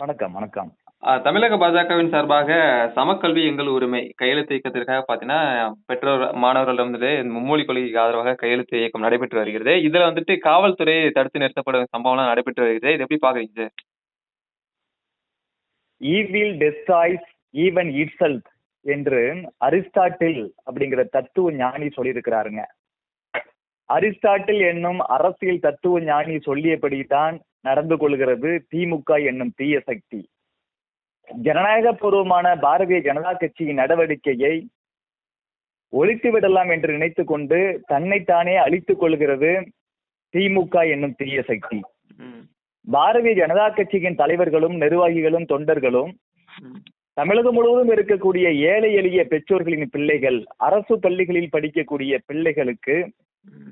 வணக்கம் வணக்கம். தமிழக பாஜகவின் சார்பாக சமக்கல்வி எங்கள் உரிமை கையெழுத்து இயக்கத்திற்காக பார்த்தீங்கன்னா பெற்றோர் மாணவர்களிடம் வந்து மும்மொழி கொள்கைக்கு ஆதரவாக கையெழுத்து இயக்கம் நடைபெற்று வருகிறது. இதுல வந்துட்டு காவல்துறை தடுத்து நிறுத்தப்படும் சம்பவம்லாம் நடைபெற்று வருகிறது. இது எப்படி பாக்குறீங்க sir? Evil destroys even itself என்று அரிஸ்டாட்டில் அப்படிங்கிற தத்துவ ஞானி சொல்லியிருக்கிறாருங்க. அரிஸ்டாட்டில் என்னும் அரசியல் தத்துவ ஞானி சொல்லியபடிதான் நடந்து கொள்கிறது திமுக என்னும் தீய சக்தி. ஜனநாயக பூர்வமான பாரதிய ஜனதா கட்சியின் நடவடிக்கையை ஒழித்து விடலாம் என்று நினைத்து கொண்டு தன்னைத்தானே அழித்துக் கொள்கிறது திமுக என்னும் தீய சக்தி. பாரதிய ஜனதா கட்சியின் தலைவர்களும் நிர்வாகிகளும் தொண்டர்களும் தமிழகம் முழுவதும் இருக்கக்கூடிய ஏழை எளிய பெற்றோர்களின் பிள்ளைகள் அரசு பள்ளிகளில் படிக்கக்கூடிய பிள்ளைகளுக்கு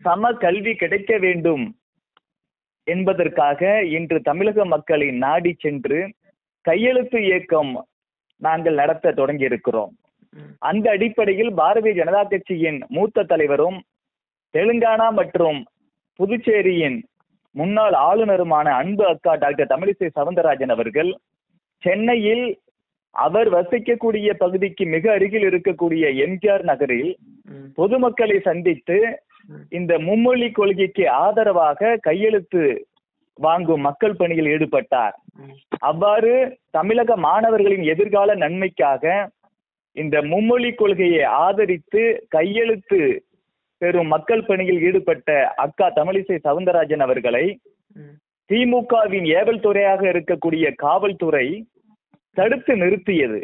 சம கல்வி கிடைக்க வேண்டும். என்பதற்காக இன்று தமிழக மக்களை நாடி சென்று கையெழுத்து இயக்கம் நாங்கள் நடத்த தொடங்கி இருக்கிறோம் அந்த அடிப்படையில் பாரதிய ஜனதா கட்சியின் மூத்த தலைவரும் தெலுங்கானா மற்றும் புதுச்சேரியின் முன்னாள் ஆளுநருமான அன்பு அக்கா டாக்டர் தமிழிசை சவுந்தரராஜன் அவர்கள் சென்னையில் அவர் வசிக்கக்கூடிய பகுதிக்கு மிக அருகில் இருக்கக்கூடிய எம்ஜிஆர் நகரில் பொதுமக்களை சந்தித்து இந்த மும்மொழி கொள்கைக்கு ஆதரவாக கையெழுத்து வாங்கும் மக்கள் பணியில் ஈடுபட்டார். அவ்வாறு தமிழக மாணவர்களின் எதிர்கால நன்மைக்காக இந்த மும்மொழி கொள்கையை ஆதரித்து கையெழுத்து பெறும் மக்கள் பணியில் ஈடுபட்ட அக்கா தமிழிசை சவுந்தரராஜன் அவர்களை திமுகவின் ஏவல் துறையாக இருக்கக்கூடிய காவல்துறை தடுத்து நிறுத்தியது.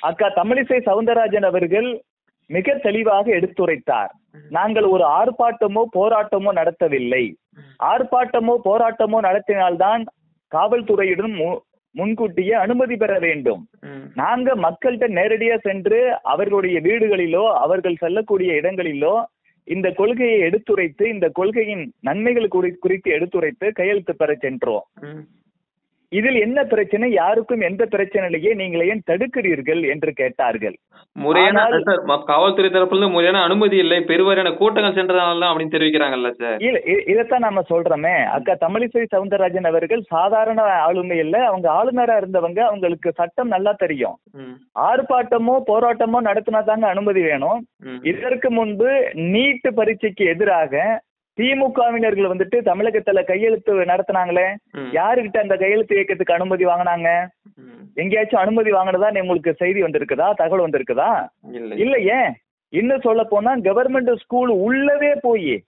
அக்கா தமிழிசை சவுந்தரராஜன் அவர்கள் மிக தெளிவாக எடுத்துரைத்தார். நாங்கள் ஒரு ஆர்ப்பாட்டமோ போராட்டமோ நடத்தவில்லை. ஆர்ப்பாட்டமோ போராட்டமோ நடத்தினால்தான் காவல்துறையிடம் முன்கூட்டியே அனுமதி பெற வேண்டும். நாங்க மக்கள்கிட்ட நேரடியா சென்று அவர்களுடைய வீடுகளிலோ அவர்கள் செல்லக்கூடிய இடங்களிலோ இந்த கொள்கையை எடுத்துரைத்து இந்த கொள்கையின் நன்மைகள் குறி- குறித்து எடுத்துரைத்து கையெழுத்து பெற சென்றோம். இதில் என்ன பிரச்சனை? யாருக்கும் எந்த பிரச்சனை இல்லையே நீங்கள் ஏன் தடுக்கிறீர்கள் என்று கேட்டார்கள். முறையான சார் காவல்துறை தரப்புல முறையான அனுமதி இல்லை. பெருவாரியான கூட்டங்கள் சென்றதால அப்படின்னு தெரிவிக்கிறாங்கல்ல சார். இதைத்தான் நாம சொல்றோமே. அக்கா தமிழிசை சவுந்தரராஜன் அவர்கள் சாதாரண ஆளுமை இல்ல. அவங்க ஆளுநரா இருந்தவங்க அவங்களுக்கு சட்டம் நல்லா தெரியும். ஆர்ப்பாட்டமோ போராட்டமோ நடத்தினா தாங்க அனுமதி வேணும். இதற்கு முன்பு நீட் பரீட்சைக்கு எதிராக திமுகவினர்கள் வந்துட்டு தமிழகத்துல கையெழுத்து நடத்தினாங்களே? யாருகிட்ட அந்த கையெழுத்து இயக்கத்துக்கு அனுமதி வாங்கினாங்க. எங்கேயாச்சும் அனுமதி வாங்கினதா உங்களுக்கு செய்தி வந்திருக்குதா? தகவல் வந்திருக்குதா? இல்லை. இல்லையே இன்னும் சொல்ல போனா கவர்மெண்ட் ஸ்கூல் உள்ளவே போய்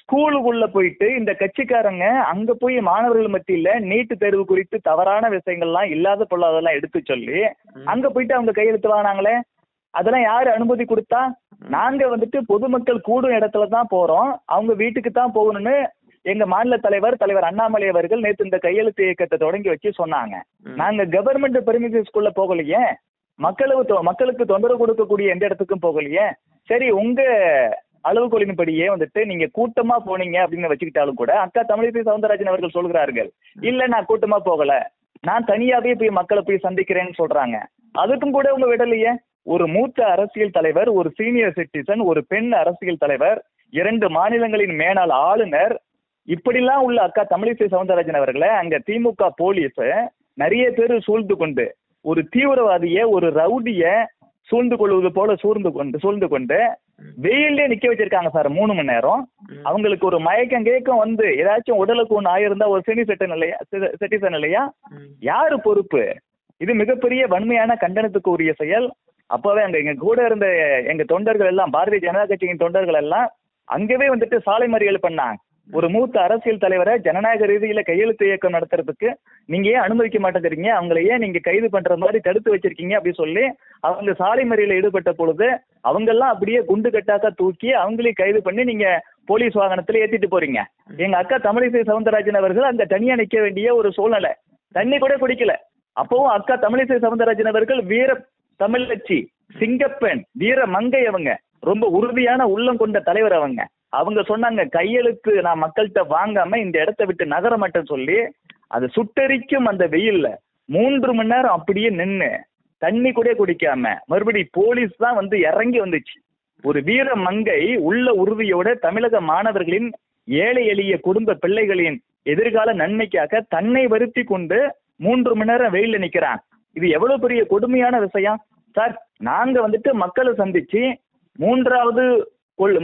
ஸ்கூலுக்குள்ள போயிட்டு இந்த கட்சிக்காரங்க அங்க போய் மாணவர்கள் மத்தியில நீட்டு தேர்வு குறித்து தவறான விஷயங்கள்லாம் இல்லாத பொல்லாதெல்லாம் எடுத்து சொல்லி அங்க போயிட்டு அவங்க கையெழுத்து வாங்கினாங்களே? அதெல்லாம் யாரு அனுமதி கொடுத்தா? நாங்க வந்துட்டு பொதுமக்கள் கூடும் இடத்துல தான் போறோம். அவங்க வீட்டுக்கு தான் போகணும்னு எங்க மாநில தலைவர் தலைவர் அண்ணாமலை அவர்கள் நேத்து இந்த கையெழுத்து இயக்கத்தை தொடங்கி வச்சு சொன்னாங்க. நாங்க கவர்மெண்ட் பெர்மிஷன் ஸ்கூல்ல போகலையே. மக்களுக்கு தொ- மக்களுக்கு தொந்தரவு கொடுக்கக்கூடிய எந்த இடத்துக்கும் போகலையே. சரி உங்க அளவுகோலின்படியே வந்துட்டு நீங்க கூட்டமா போனீங்க அப்படின்னு வச்சுக்கிட்டாலும் கூட அக்கா தமிழிசை சவுந்தரராஜன் அவர்கள் சொல்கிறார்கள் இல்ல நான் கூட்டமா போகல. நான் தனியாவே போய் மக்களை போய் சந்திக்கிறேன்னு சொல்றாங்க. அதுக்கும் கூட உங்க விடலையே? ஒரு மூத்த அரசியல் தலைவர் ஒரு சீனியர் சிட்டிசன் ஒரு பெண் அரசியல் தலைவர் இரண்டு மாநிலங்களின் மேலாள் ஆளுநர் இப்படிலாம் உள்ள அக்கா தமிழிசை சவுந்தரராஜன் அவர்களை அங்க திமுக போலீஸ் நிறைய பேர் சூழ்ந்து கொண்டு ஒரு தீவிரவாதிய ஒரு ரவுடிய சூழ்ந்து கொள்வது போல சூழ்ந்து கொண்டு சூழ்ந்து கொண்டு வெயிலே நிக்க வச்சிருக்காங்க சார் மூணு மணி நேரம். அவங்களுக்கு ஒரு மயக்கம் கேக்கம் வந்து ஏதாச்சும் உடலுக்கு ஒன்று ஆயிருந்தா ஒரு சினி செட்டன் இல்லையா சிட்டிசன் இல்லையா? யாரு பொறுப்பு? இது மிகப்பெரிய வன்மையான கண்டனத்துக்கு உரிய செயல். அப்பவே அங்க எங்க கூட இருந்த எங்க தொண்டர்கள் எல்லாம் பாரதிய ஜனதா கட்சியின் தொண்டர்கள் எல்லாம் அங்கவே வந்துட்டு சாலை மறியல் பண்ணாங்க. ஒரு மூத்த அரசியல் தலைவரை ஜனநாயக ரீதியில கையெழுத்து இயக்கம் நடத்துறதுக்கு நீங்க ஏன் அனுமதிக்க மாட்டேங்கிறீங்க? அவங்களை ஏன் நீங்க கைது பண்ற மாதிரி தடுத்து வச்சிருக்கீங்க அப்படின்னு சொல்லி அவங்க சாலை மறியல ஈடுபட்ட பொழுது அவங்க எல்லாம் அப்படியே குண்டு கட்டாக்கா தூக்கி அவங்களையும் கைது பண்ணி நீங்க போலீஸ் வாகனத்துல ஏத்திட்டு போறீங்க. எங்க அக்கா தமிழிசை சவுந்தரராஜன் அவர்கள் அங்க தனியா நிக்க வேண்டிய ஒரு சூழ்நிலை. தண்ணி கூட குடிக்கல. அப்பவும் அக்கா தமிழிசை சவுந்தரராஜன் அவர்கள் வீர தமிழச்சி சிங்கப்பெண் வீர மங்கை அவங்க. ரொம்ப உறுதியான உள்ளம் கொண்ட தலைவர் அவங்க. அவங்க சொன்னாங்க கையெழுத்து நான் மக்கள்கிட்ட வாங்காம இந்த இடத்த விட்டு நகர மாட்டேன்னு சொல்லி அது சுட்டெரிக்கும் அந்த வெயில்ல. மூன்று மணி நேரம் அப்படியே நின்று தண்ணி கூட குடிக்காம மறுபடி போலீஸ் தான் வந்து இறங்கி வந்துச்சு. ஒரு வீர மங்கை உள்ள உறுதியோட தமிழக மாணவர்களின் ஏழை எளிய குடும்ப பிள்ளைகளின் எதிர்கால நன்மைக்காக தன்னை வருத்தி கொண்டு மூன்று மணி நேரம் வெயில நிக்கிறான். இது எவ்வளவு பெரிய கொடுமையான விஷயம்? சார் நாங்க வந்துட்டு மக்களை சந்திச்சு மூன்றாவது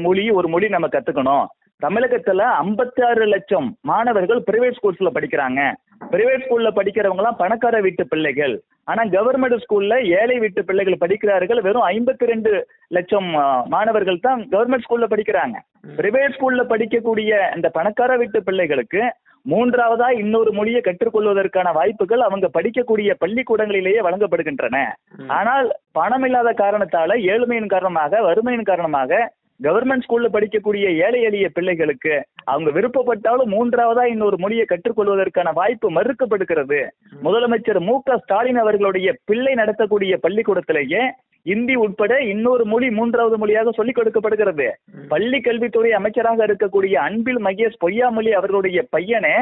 மொழி ஒரு மொழி நம்ம கத்துக்கணும். தமிழகத்துல 56 லட்சம் மாணவர்கள் பிரைவேட் ஸ்கூல்ஸ்ல படிக்கிறாங்க. பிரைவேட் ஸ்கூல்ல படிக்கிறவங்க எல்லாம் பணக்கார வீட்டு பிள்ளைகள். ஆனா கவர்மெண்ட் ஸ்கூல்ல ஏழை வீட்டு பிள்ளைகள் படிக்கிறார்கள். வெறும் 52 ரெண்டு லட்சம் மாணவர்கள் தான் கவர்மெண்ட் ஸ்கூல்ல படிக்கிறாங்க. பிரைவேட் ஸ்கூல்ல படிக்கக்கூடிய இந்த பணக்கார வீட்டு பிள்ளைகளுக்கு மூன்றாவதா இன்னொரு மொழியை கற்றுக்கொள்வதற்கான வாய்ப்புகள் அவங்க படிக்கக்கூடிய பள்ளிக்கூடங்களிலேயே வழங்கப்படுகின்றன. ஆனால் பணம் இல்லாத காரணத்தால ஏழ்மையின் காரணமாக வறுமையின் காரணமாக கவர்மெண்ட் ஸ்கூல்ல படிக்கக்கூடிய ஏழை எளிய பிள்ளைகளுக்கு அவங்க விருப்பப்பட்டாலும் மூன்றாவதா இன்னொரு மொழியை கற்றுக்கொள்வதற்கான வாய்ப்பு மறுக்கப்படுகிறது. முதலமைச்சர் மு க ஸ்டாலின் அவர்களுடைய பிள்ளை நடத்தக்கூடிய பள்ளிக்கூடத்திலேயே இந்தி உட்பட இன்னொரு மொழி மூன்றாவது மொழியாக சொல்லிக் கொடுக்கப்படுகிறது. பள்ளி கல்வித்துறை அமைச்சராக இருக்கக்கூடிய அன்பில் மகேஷ் பொய்யாமொழி அவர்களுடைய பையனே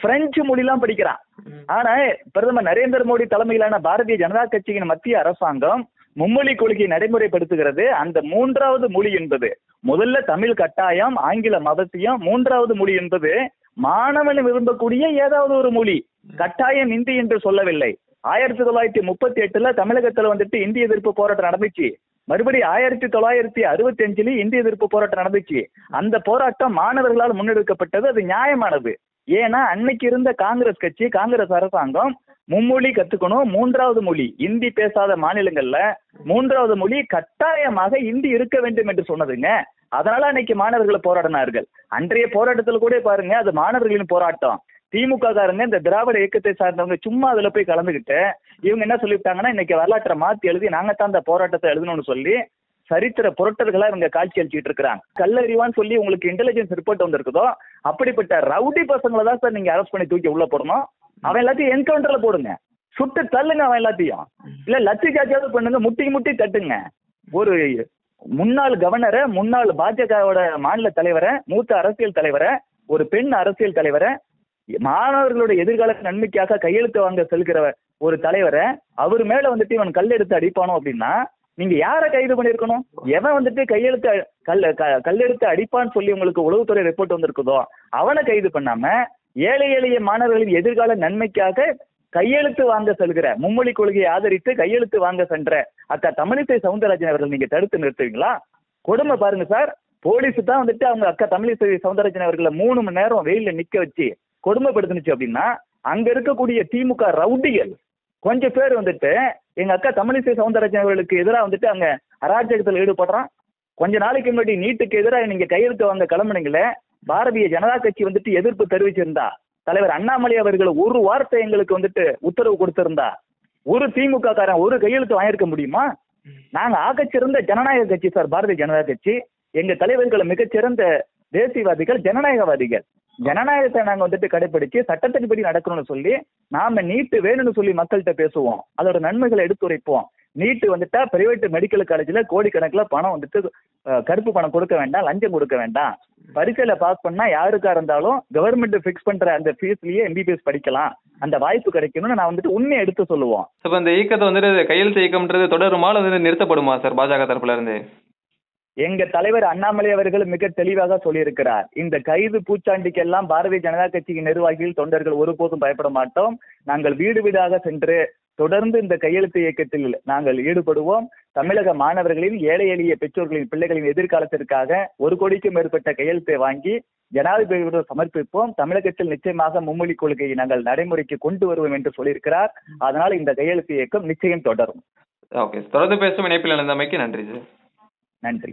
பிரெஞ்சு மொழிலாம் படிக்கிறான். ஆனா பிரதமர் நரேந்திர மோடி தலைமையிலான பாரதிய ஜனதா கட்சியின் மத்திய அரசாங்கம் மும்மொழி கொள்கையை நடைமுறைப்படுத்துகிறது. அந்த மூன்றாவது மொழி என்பது முதல்ல தமிழ் கட்டாயம் ஆங்கிலம் அவசியம். மூன்றாவது மொழி என்பது மாணவன் விரும்பக்கூடிய ஏதாவது ஒரு மொழி. கட்டாயம் இந்தி என்று சொல்லவில்லை. ஆயிரத்தி தொள்ளாயிரத்தி முப்பத்தி எட்டுல தமிழகத்துல வந்துட்டு இந்திய எதிர்ப்பு போராட்டம் நடந்துச்சு. மறுபடி ஆயிரத்தி தொள்ளாயிரத்தி அறுபத்தி அஞ்சுல இந்திய எதிர்ப்பு போராட்டம் நடந்துச்சு. அந்த போராட்டம் மாணவர்களால் முன்னெடுக்கப்பட்டது. அது நியாயமானது. ஏன்னா அன்னைக்கு இருந்த காங்கிரஸ் கட்சி காங்கிரஸ் அரசாங்கம் மும்மொழி கத்துக்கணும். மூன்றாவது மொழி இந்தி பேசாத மாநிலங்கள்ல மூன்றாவது மொழி கட்டாயமாக இந்தி இருக்க வேண்டும் என்று சொன்னதுங்க. அதனால அன்னைக்கு மாணவர்கள் போராடினார்கள். அன்றைய போராட்டத்துல கூட பாருங்க அது மாணவர்களின் போராட்டம். திமுக காரங்க இந்த திராவிட இயக்கத்தை சார்ந்தவங்க சும்மா அதுல போய் கலந்துக்கிட்டு இவங்க என்ன சொல்லிவிட்டாங்கன்னா இன்னைக்கு வரலாற்றை மாத்தி எழுதி நாங்க தான் அந்த போராட்டத்தை எழுதணும்னு சொல்லி சரித்திர புரட்டர்களா இவங்க காட்சி அளிச்சுட்டு இருக்கிறாங்க. கல்லறிவான்னு சொல்லி உங்களுக்கு இன்டெலிஜென்ஸ் ரிப்போர்ட் வந்திருக்குதோ அப்படிப்பட்ட ரவுடி பசங்களை தான் சார் நீங்க அரெஸ்ட் பண்ணி தூக்கி உள்ள போடணும். அவன் எல்லாத்தையும் என்கவுண்டர்ல போடுங்க. சுட்டு தள்ளுங்க அவன் எல்லாத்தையும். இல்ல லத்தி சார்ஜாவது பண்ணுங்க முட்டி முட்டி தட்டுங்க. ஒரு முன்னாள் கவர்னரை முன்னாள் பாஜகவோட மாநில தலைவரை மூத்த அரசியல் தலைவரை ஒரு பெண் அரசியல் தலைவரை மாணவர்களோட எதிர்கால நன்மைக்காக கையெழுத்து வாங்க செல்கிற ஒரு தலைவரை அவர் மேல வந்துட்டு இவன் கல் எடுத்து அடிப்பானோ அப்படின்னா நீங்க யாரை கைது பண்ணிருக்கணும்? எவன் வந்துட்டு கையெழுத்து கல் க- கல்லெடுத்து அடிப்பான்னு சொல்லி உங்களுக்கு உளவுத்துறை ரிப்போர்ட் வந்திருக்குதோ அவனை கைது பண்ணாம ஏழை எளிய மாணவர்களின் எதிர்கால நன்மைக்காக கையெழுத்து வாங்க செல்கிற மும்மொழி கொள்கையை ஆதரித்து கையெழுத்து வாங்க சென்ற அக்கா தமிழிசை சவுந்தரராஜன் அவர்கள் நீங்க தடுத்து நிறுத்துவீங்களா? கொடுமை பாருங்க சார். போலீஸ் தான் வந்துட்டு அவங்க அக்கா தமிழிசை சவுந்தரராஜன் அவர்களை மூணு மணி நேரம் வெயில நிக்க வச்சு கொடுமைப்படுத்துனுச்சு அப்படின்னா அங்க இருக்கக்கூடிய திமுக ரவுடிகள் கொஞ்சம் பேர் வந்துட்டு எங்க அக்கா தமிழிசை சவுந்தரராஜன் அவர்களுக்கு எதிராக வந்துட்டு அங்க அராஜகத்தில் ஈடுபடுறான். கொஞ்ச நாளைக்கு முன்னாடி நீட்டுக்கு எதிராக நீங்க கையெழுத்து வாங்க கிளம்புனீங்களே பாரதிய ஜனதா கட்சி வந்துட்டு எதிர்ப்பு தெரிவிச்சிருந்தா தலைவர் அண்ணாமலை அவர்கள் ஒரு வார்த்தை எங்களுக்கு வந்துட்டு உத்தரவு கொடுத்திருந்தா ஒரு திமுக காரன் ஒரு கையெழுத்து வாங்கியிருக்க முடியுமா? நாங்க ஆகச்சிறந்த ஜனநாயக கட்சி சார் பாரதிய ஜனதா கட்சி. எங்க தலைவர்கள் மிகச்சிறந்த தேசியவாதிகள் ஜனநாயகவாதிகள். ஜனநாயகத்தை நாங்க வந்துட்டு கடைபிடிச்சு சட்டத்தின்படி நடக்கணும்னு சொல்லி நாம நீட்டு வேணும்னு சொல்லி மக்கள்கிட்ட பேசுவோம். அதோட நன்மைகளை எடுத்துரைப்போம். நீட்டு வந்துட்டா பிரைவேட் மெடிக்கல் காலேஜ்ல கோடிக்கணக்கில் பணம் வந்துட்டு கருப்பு பணம் கொடுக்க வேண்டாம் லஞ்சம் கொடுக்க வேண்டாம். பரீட்சையில பாஸ் பண்ணா யாருக்கா இருந்தாலும் கவர்மெண்ட் ஃபிக்ஸ் பண்ற அந்த ஃபீஸ்லயே எம்பிபிஎஸ் படிக்கலாம். அந்த வாய்ப்பு கிடைக்கணும்னு நான் வந்துட்டு உண்மையை எடுத்து சொல்லுவோம். இப்போ இந்த இயக்கத்தை வந்துட்டு கையெழுத்து இயக்கம்ன்றது தொடருமா? அல்லது நிறுத்தப்படுமா சார் பாஜக தரப்புல இருந்து? எங்க தலைவர் அண்ணாமலை அவர்கள் மிக தெளிவாக சொல்லியிருக்கிறார். இந்த கைது பூச்சாண்டிக்கெல்லாம் பாரதிய ஜனதா கட்சியின் நிர்வாகிகள் தொண்டர்கள் ஒருபோதும் பயப்பட மாட்டோம். நாங்கள் வீடு வீடாக சென்று தொடர்ந்து இந்த கையெழுத்து இயக்கத்தில் நாங்கள் ஈடுபடுவோம். தமிழக மாணவர்களின் ஏழை எளிய பெற்றோர்களின் பிள்ளைகளின் எதிர்காலத்திற்காக ஒரு கோடிக்கும் மேற்பட்ட கையெழுத்தை வாங்கி ஜனாதிபதியிடம் சமர்ப்பிப்போம். தமிழகத்தில் நிச்சயமாக மும்மொழி கொள்கையை நாங்கள் நடைமுறைக்கு கொண்டு வருவோம் என்று சொல்லியிருக்கிறார். அதனால் இந்த கையெழுத்து இயக்கம் நிச்சயம் தொடரும். ஓகே தொடர்ந்து பேசும் இணைப்பில் இணைந்தமைக்கு நன்றி சார். நன்றி.